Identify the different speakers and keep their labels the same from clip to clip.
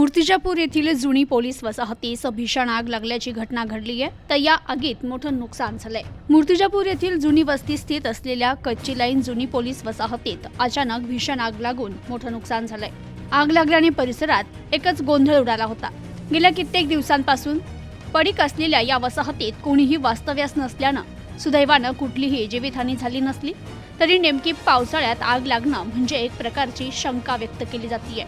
Speaker 1: मूर्तिजापूर येथील जुनी पोलीस वसाहतीस भीषण आग लागल्याची घटना घडली आहे तर या आगीत मोठं नुकसान झालंय. मूर्तिजापूर येथील जुनी वस्ती स्थित असलेल्या कच्ची लाईन जुनी पोलीस वसाहतीत अचानक भीषण आग लागून मोठं नुकसान झालंय. आग लागल्याने परिसरात एकच गोंधळ उडाला होता. गेल्या कित्येक दिवसांपासून पडीक असलेल्या या वसाहतीत कोणीही वास्तव्यास नसल्यानं सुदैवानं कुठलीही जीवितहानी झाली नसली तरी नेमकी पावसाळ्यात आग लागणं म्हणजे एक प्रकारची शंका व्यक्त केली जाते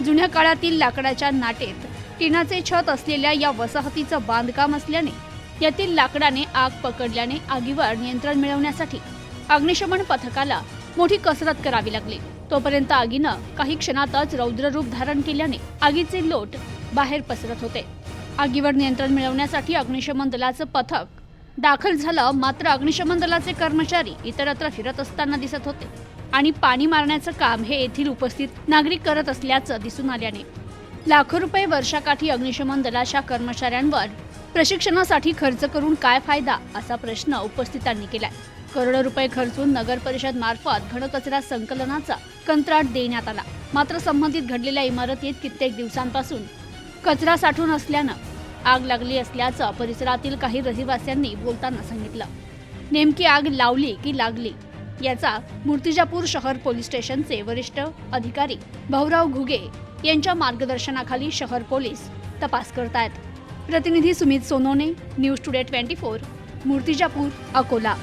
Speaker 1: जुन्या काळातील लाकडाच्या नाटेत टिनाचे छत असलेल्या या वसाहतीचं बांधकाम असल्याने यातील लाकडाने आग पकडल्याने आगीवर नियंत्रण मिळवण्यासाठी अग्निशमन पथकाला मोठी कसरत करावी लागली. तोपर्यंत आगीनं काही क्षणातच रौद्ररूप धारण केल्याने आगीचे लोट बाहेर पसरत होते. आगीवर नियंत्रण मिळवण्यासाठी अग्निशमन दलाचं पथक दाखल झालं मात्र अग्निशमन दलाचे कर्मचारी इतरत्र फिरत असताना दिसत होते. आणि पाणी मारण्याचं काम हे येथील उपस्थित नागरिक करत असल्याचं दिसून आल्याने. लाखो रुपये वर्षाकाठी अग्निशमन दलाच्या कर्मचाऱ्यांवर प्रशिक्षणासाठी खर्च करून काय फायदा असा प्रश्न उपस्थितांनी केलाय. करोडो रुपये खर्चून नगर परिषद मार्फत घनकचरा संकलनाचा कंत्राट देण्यात आला. मात्र संबंधित घडलेल्या इमारतीत कित्येक दिवसांपासून कचरा साठून असल्यानं आग लागली असल्याचं परिसरातील काही रहिवाशांनी बोलताना सांगितलं. नेमकी आग लावली की लागली? याचा मूर्तिजापूर शहर पोलीस स्टेशनचे वरिष्ठ अधिकारी भाऊराव घुगे यांच्या मार्गदर्शनाखाली शहर पोलीस तपास करतायत. प्रतिनिधी Sumit Sonone news today twenty four Murtijapur Akola.